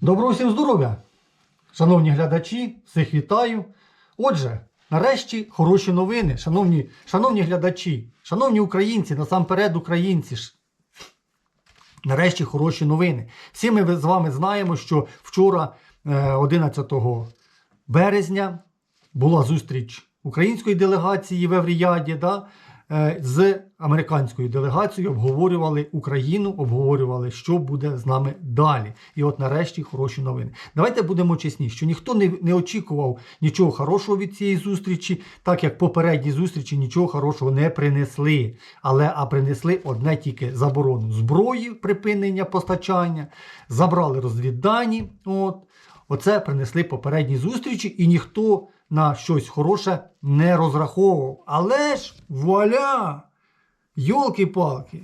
Доброго всім здоров'я! Шановні глядачі, всіх вітаю. Отже, нарешті хороші новини, шановні, шановні глядачі, шановні українці, насамперед українці. ж. Нарешті хороші новини. Всі ми з вами знаємо, що вчора, е, 11 березня, була зустріч української делегації в Евріяді да, е, з американською делегацією, обговорювали Україну, обговорювали, що буде з нами далі. І от нарешті хороші новини. Давайте будемо чесні, що ніхто не, не очікував нічого хорошого від цієї зустрічі, так як попередні зустрічі нічого хорошого не принесли. Але а принесли одне тільки заборону зброї, припинення постачання, забрали розвіддані. От. Оце принесли попередні зустрічі, і ніхто на щось хороше не розраховував. Але ж вуаля! Йолки-палки!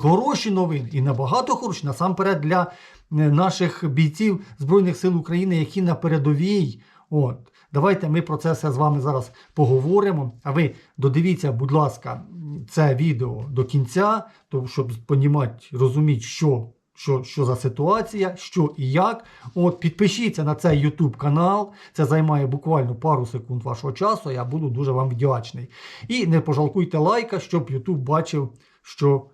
Хороші новини і набагато хороші, насамперед для е, наших бійців Збройних сил України, які на передовій. От. Давайте ми про це все з вами зараз поговоримо. А ви додивіться, будь ласка, це відео до кінця, то щоб понімати, розуміти, що, що, що за ситуація, що і як. От підпишіться на цей YouTube канал. Це займає буквально пару секунд вашого часу. Я буду дуже вам вдячний. І не пожалкуйте лайка, щоб YouTube бачив, що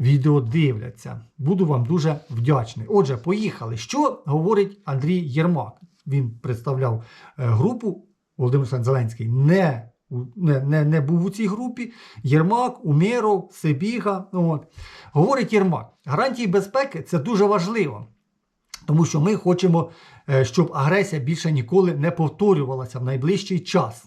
відео дивляться. Буду вам дуже вдячний. Отже, поїхали. Що говорить Андрій Єрмак? Він представляв е, групу Володимир Зеленський. Не, не, не, не був у цій групі. Єрмак, Умєров, Сибіга. От. Говорить Єрмак, гарантії безпеки це дуже важливо. Тому що ми хочемо, е, щоб агресія більше ніколи не повторювалася в найближчий час.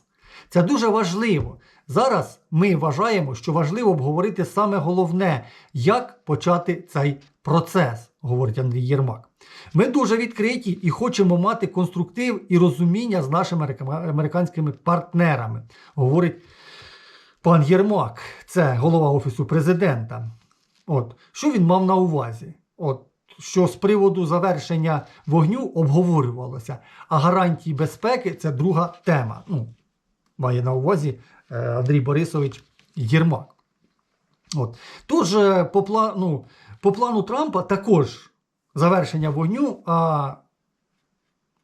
Це дуже важливо. Зараз ми вважаємо, що важливо обговорити саме головне, як почати цей процес, говорить Андрій Єрмак. Ми дуже відкриті і хочемо мати конструктив і розуміння з нашими американськими партнерами, говорить пан Єрмак, це голова Офісу президента. От, що він мав на увазі? От, що з приводу завершення вогню обговорювалося, а гарантії безпеки це друга тема. Ну, має на увазі е, Андрій Борисович Єрмак. От. Тож, е, по, плану, по плану Трампа також завершення вогню, а,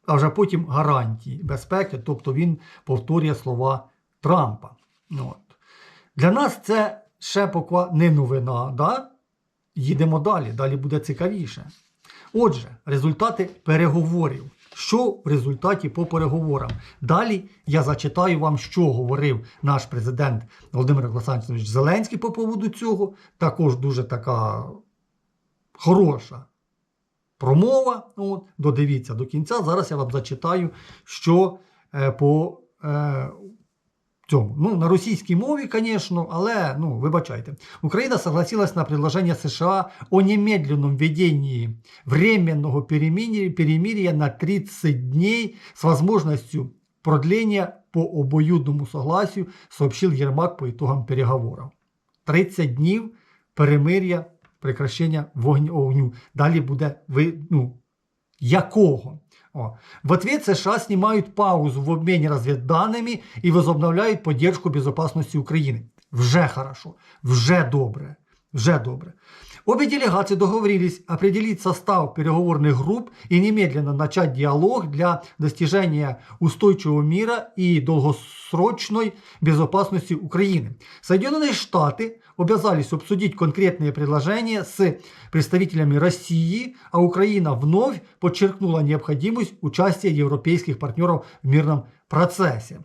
а вже потім гарантії безпеки, тобто він повторює слова Трампа. Ну, От. Для нас це ще поки не новина. Да? Їдемо далі, далі буде цікавіше. Отже, результати переговорів. Що в результаті по переговорам? Далі я зачитаю вам, що говорив наш президент Володимир Олександрович Зеленський по поводу цього. Також дуже така хороша промова. От, додивіться до кінця. Зараз я вам зачитаю, що е, по е, цьому. Ну, на російській мові, звісно, але ну, вибачайте. Украина согласилась на предложение США о немедленном введении временного перемирия, на 30 дней с возможностью продления по обоюдному согласию, сообщил Єрмак по итогам переговоров. 30 днів перемир'я, прекращення вогню. вогню. Далі буде ви, ну, якого? О. В ответ США знімають паузу в обміні розвідданими і возобновляють поддержку безпечності України. Вже хорошо, вже добре, вже добре. Обе делегации договорились определить состав переговорных групп и немедленно начать диалог для достижения устойчивого мира и долгосрочной безопасности Украины. Соединенные Штаты обязались обсудить конкретные предложения с представителями России, а Украина вновь подчеркнула необходимость участия европейских партнеров в мирном процессе.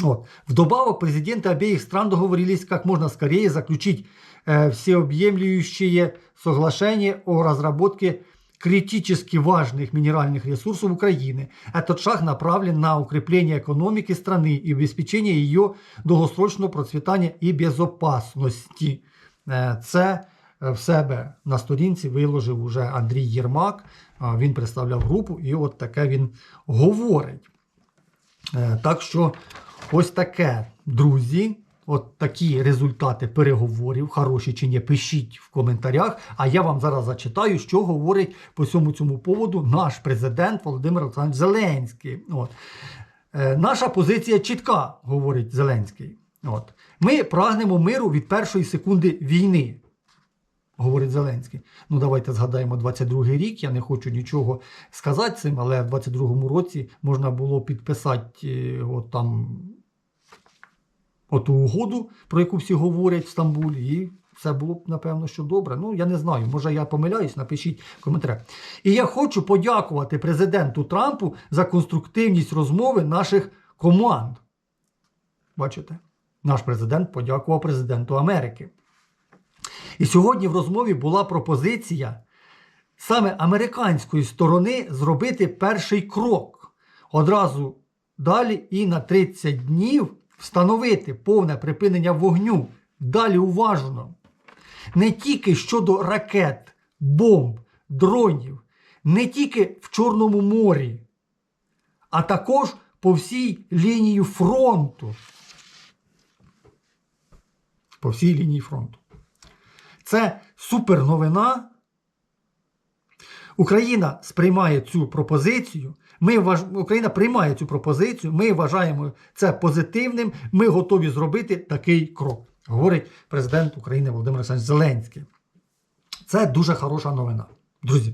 Вот. Вдобавок президенты обеих стран договорились как можно скорее заключить э, всеобъемлющее соглашение о разработке критически важных минеральных ресурсов Украины. Этот шаг направлен на укрепление экономики страны и обеспечение ее долгосрочного процветания и безопасности. Е, Це е, в себе на сторінці виложив уже Андрій Єрмак. А, Він представляв групу, і от таке він говорить. Е, Так що ось таке, друзі. От такі результати переговорів, хороші чи ні, пишіть в коментарях. А я вам зараз зачитаю, що говорить по цьому цьому поводу наш президент Володимир Олександрович Зеленський. От. Е, наша позиція чітка, говорить Зеленський. От. Ми прагнемо миру від першої секунди війни. говорить Зеленський. Ну, давайте згадаємо 22-й рік. Я не хочу нічого сказати цим, але в 22-му році можна було підписати е, от там оту угоду, про яку всі говорять в Стамбулі, і все було б, напевно, що добре. Ну, я не знаю, може я помиляюсь, напишіть в коментарях. І я хочу подякувати президенту Трампу за конструктивність розмови наших команд. Бачите? Наш президент подякував президенту Америки. І сьогодні в розмові була пропозиція саме американської сторони зробити перший крок. Одразу далі і на 30 днів встановити повне припинення вогню. Далі уважно. Не тільки щодо ракет, бомб, дронів, не тільки в Чорному морі, а також по всій лінії фронту. По всій лінії фронту. Це супер новина. Україна сприймає цю пропозицію. Ми вваж... Україна приймає цю пропозицію. Ми вважаємо це позитивним. Ми готові зробити такий крок, говорить президент України Володимир Олександрович Зеленський. Це дуже хороша новина. Друзі,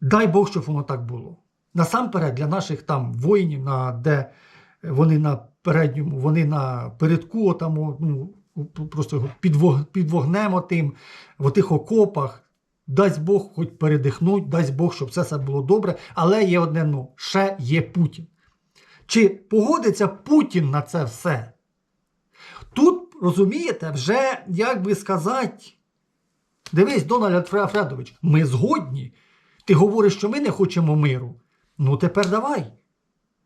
дай Бог, щоб воно так було. Насамперед, для наших там воїнів, на, де вони на передньому, вони на передку, там, ну, просто під, вог, вогнем отим, в тих окопах. Дасть Бог хоч передихнуть, дасть Бог, щоб все це було добре. Але є одне ну, ще є Путін. Чи погодиться Путін на це все? Тут, розумієте, вже, як би сказати, дивись, Дональд Фредович, ми згодні. Ти говориш, що ми не хочемо миру. Ну тепер давай.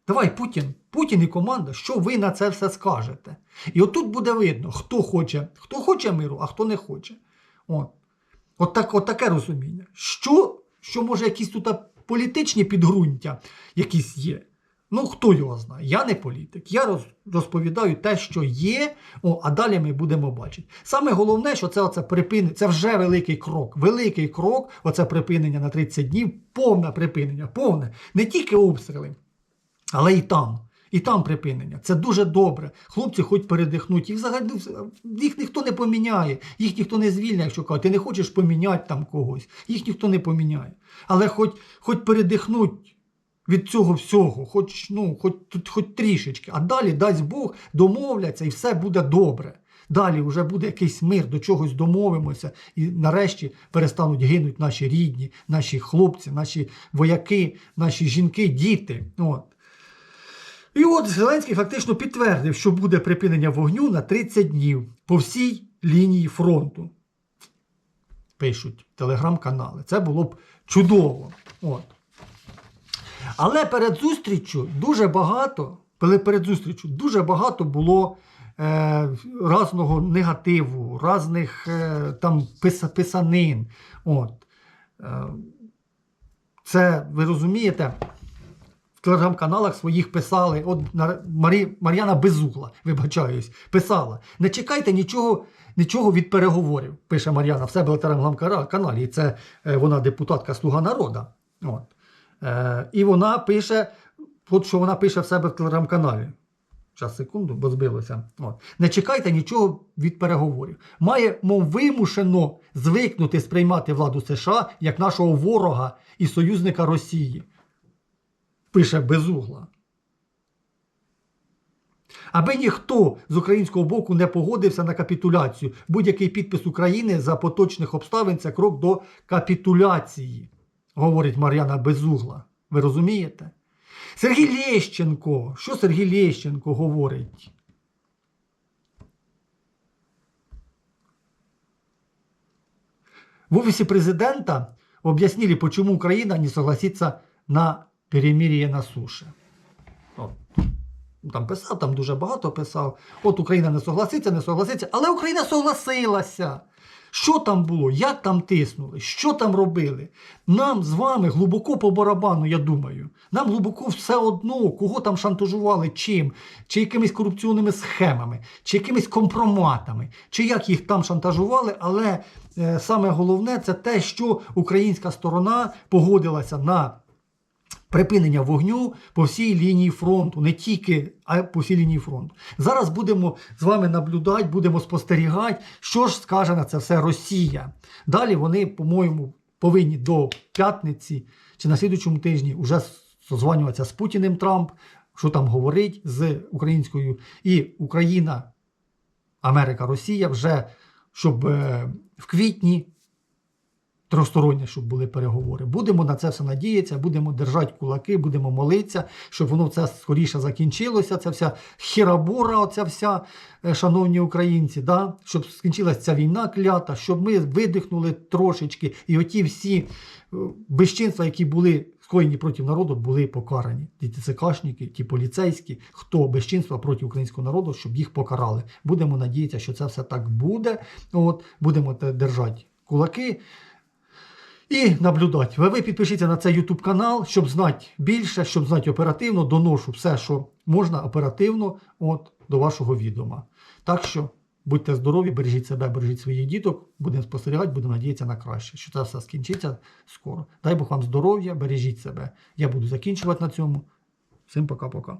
Давай, Путін, Путін і команда, що ви на це все скажете? І отут буде видно, хто хоче, хто хоче миру, а хто не хоче. От. От, так, от таке розуміння. Що, що може якісь тут політичні підґрунтя якісь є? Ну, хто його знає? Я не політик. Я роз, розповідаю те, що є, о, а далі ми будемо бачити. Саме головне, що це оце припинення, це вже великий крок. Великий крок, оце припинення на 30 днів, повне припинення, повне. Не тільки обстріли, але і там. І там припинення. Це дуже добре. Хлопці хоч передихнуть. Їх взагалі їх ніхто не поміняє, їх ніхто не звільняє, якщо кажуть, ти не хочеш поміняти там когось. Їх ніхто не поміняє. Але хоч хоч передихнуть від цього всього, хоч ну, хоч, хоч трішечки. А далі дасть Бог, домовляться і все буде добре. Далі вже буде якийсь мир, до чогось домовимося, і нарешті перестануть гинуть наші рідні, наші хлопці, наші вояки, наші жінки, діти. От. І от Зеленський фактично підтвердив, що буде припинення вогню на 30 днів по всій лінії фронту. Пишуть телеграм-канали. Це було б чудово. От. Але перед зустріччю дуже багато, перед зустріччю дуже багато було е, разного негативу, разних е, там пис, писанин. От. Е, це, ви розумієте, телеграм-каналах своїх писали, от Марі, Мар'яна Безугла, вибачаюсь, писала. Не чекайте нічого нічого від переговорів, пише Мар'яна в себе в телеграм-каналі. Це е, вона депутатка Слуга народу. От. Е, І вона пише, от що вона пише в себе в телеграм-каналі. Зараз, секунду, бо збилося. От. Не чекайте нічого від переговорів. Має, мов вимушено звикнути сприймати владу США як нашого ворога і союзника Росії пише безугла. Аби ніхто з українського боку не погодився на капітуляцію. Будь-який підпис України за поточних обставин це крок до капітуляції, говорить Мар'яна Безугла. Ви розумієте? Сергій Лещенко. Що Сергій Лещенко говорить? В офісі президента об'яснили, почему Україна не согласится на перемир'я на суші. От. Там писав, там дуже багато писав. От Україна не согласиться, не согласиться, але Україна согласилася. Що там було, як там тиснули, що там робили? Нам з вами глибоко по барабану, я думаю. Нам глибоко все одно, кого там шантажували, чим, чи якимись корупційними схемами, чи якимись компроматами, чи як їх там шантажували, але е, саме головне це те, що українська сторона погодилася на припинення вогню по всій лінії фронту, не тільки, а по всій лінії фронту. Зараз будемо з вами наблюдати, будемо спостерігати, що ж скаже на це все Росія. Далі вони, по-моєму, повинні до п'ятниці чи на слідучому тижні вже созванюватися з Путіним Трамп, що там говорить з українською, і Україна, Америка, Росія вже щоб е, в квітні тристоронні, щоб були переговори. Будемо на це все надіятися, будемо держати кулаки, будемо молитися, щоб воно це скоріше закінчилося. Ця вся хірабора, оця вся, е, шановні українці, да? щоб скінчилася ця війна клята, щоб ми видихнули трошечки, і оті всі е, безчинства, які були скоєні проти народу, були покарані. Ті ТЦКшники, ті поліцейські, хто безчинства проти українського народу, щоб їх покарали. Будемо надіятися, що це все так буде. От, будемо держати кулаки. І наблюдати. Ви, ви підпишіться на цей YouTube канал, щоб знати більше, щоб знати оперативно, доношу все, що можна оперативно от, до вашого відома. Так що будьте здорові, бережіть себе, бережіть своїх діток, будемо спостерігати, будемо надіятися на краще, що це все скінчиться скоро. Дай Бог вам здоров'я, бережіть себе. Я буду закінчувати на цьому. Всім пока-пока.